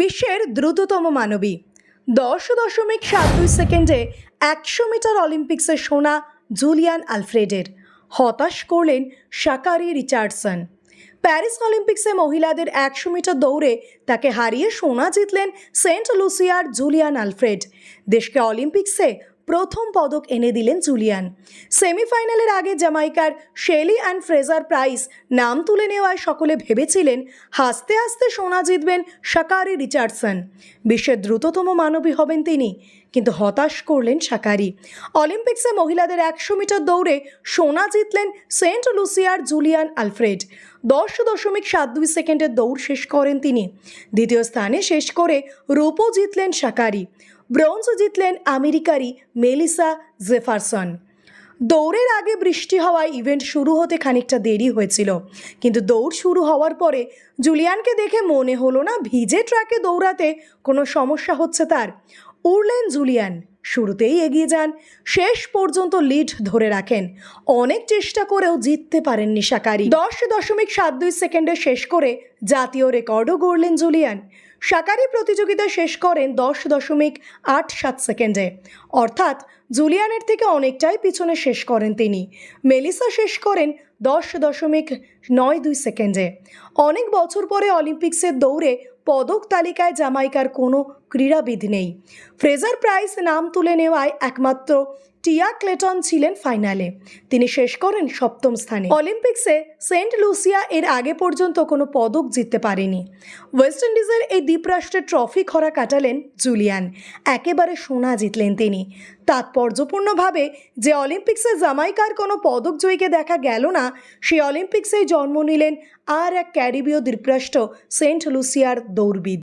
বিশ্বের দ্রুততম মানবী। দশ দশমিক সাত দুই সেকেন্ডে একশো মিটার অলিম্পিক্সে সোনা জুলিয়ান আলফ্রেডের। হতাশ করলেন সাকারি রিচার্ডসন। প্যারিস অলিম্পিক্সে মহিলাদের একশো মিটার দৌড়ে তাকে হারিয়ে সোনা জিতলেন সেন্ট লুসিয়ার জুলিয়ান আলফ্রেড। দেশকে অলিম্পিক্সে প্রথম পদক এনে দিলেন জুলিয়ান। সেমিফাইনালের আগে জামাইকার শেলি অ্যান্ড ফ্রেজার প্রাইস নাম তুলে নেওয়ায় সকলে ভেবেছিলেন, হাসতে হাসতে সোনা জিতবেন শাকারি রিচার্ডসন। বিশ্বের দ্রুততম মানবী হবেন তিনি, কিন্তু হতাশ করলেন শাকারি। অলিম্পিক্সে মহিলাদের একশো মিটার দৌড়ে সোনা জিতলেন সেন্ট লুসিয়ার জুলিয়ান আলফ্রেড। দশ দশমিক সাত দুই সেকেন্ডের দৌড় শেষ করেন তিনি। দ্বিতীয় স্থানে শেষ করে রূপও জিতলেন শাকারি। ব্রোঞ্জ জিতলেন আমেরিকারই মেলিসা জেফারসন। দৌড়ের আগে বৃষ্টি হওয়ায় ইভেন্ট শুরু হতে খানিকটা দেরি হয়েছিল। কিন্তু দৌড় শুরু হওয়ার পরে জুলিয়ানকে দেখে মনে হলো না ভিজে ট্র্যাকে দৌড়াতে কোনো সমস্যা হচ্ছে তার। উড়লেন জুলিয়ান শুরুতেই এগিয়ে যান, শেষ পর্যন্ত লিড ধরে রাখেন। অনেক চেষ্টা করেও জিততে পারেননি শাকারি দশ দশমিক সাত দুই সেকেন্ডে শেষ করে জাতীয় রেকর্ডও গড়লেন জুলিয়ান। শাকারি প্রতিযোগিতা শেষ করেন দশ দশমিক আট সাত সেকেন্ডে। অর্থাৎ জুলিয়ানের থেকে অনেকটাই পিছনে শেষ করেন তিনি। মেলিসা শেষ করেন দশ দশমিক নয় দুই সেকেন্ডে। অনেক বছর পরে অলিম্পিক্সের দৌড়ে পদক তালিকায় জামাইকার কোনো ক্রীড়াবিদ নেই। ফ্রেজার প্রাইস নাম তুলে নেওয়ায় একমাত্র টিয়া ক্লেটন ছিলেন ফাইনালে। তিনি শেষ করেন সপ্তম স্থানে। অলিম্পিক্সে সেন্ট লুসিয়া এর আগে পর্যন্ত কোনো পদক জিততে পারেনি। ওয়েস্ট ইন্ডিজের এই দ্বীপরাষ্ট্রের ট্রফি খরা কাটালেন জুলিয়ান। একেবারে সোনা জিতলেন তিনি। তাৎপর্যপূর্ণভাবে যে অলিম্পিক্সে জামাইকার কোনো পদক জয়ীকে দেখা গেল না সেই অলিম্পিক্সেই জন্ম নিলেন আর এক ক্যারিবীয় দ্বীপরাষ্ট্র সেন্ট লুসিয়ার দৌড়বিদ।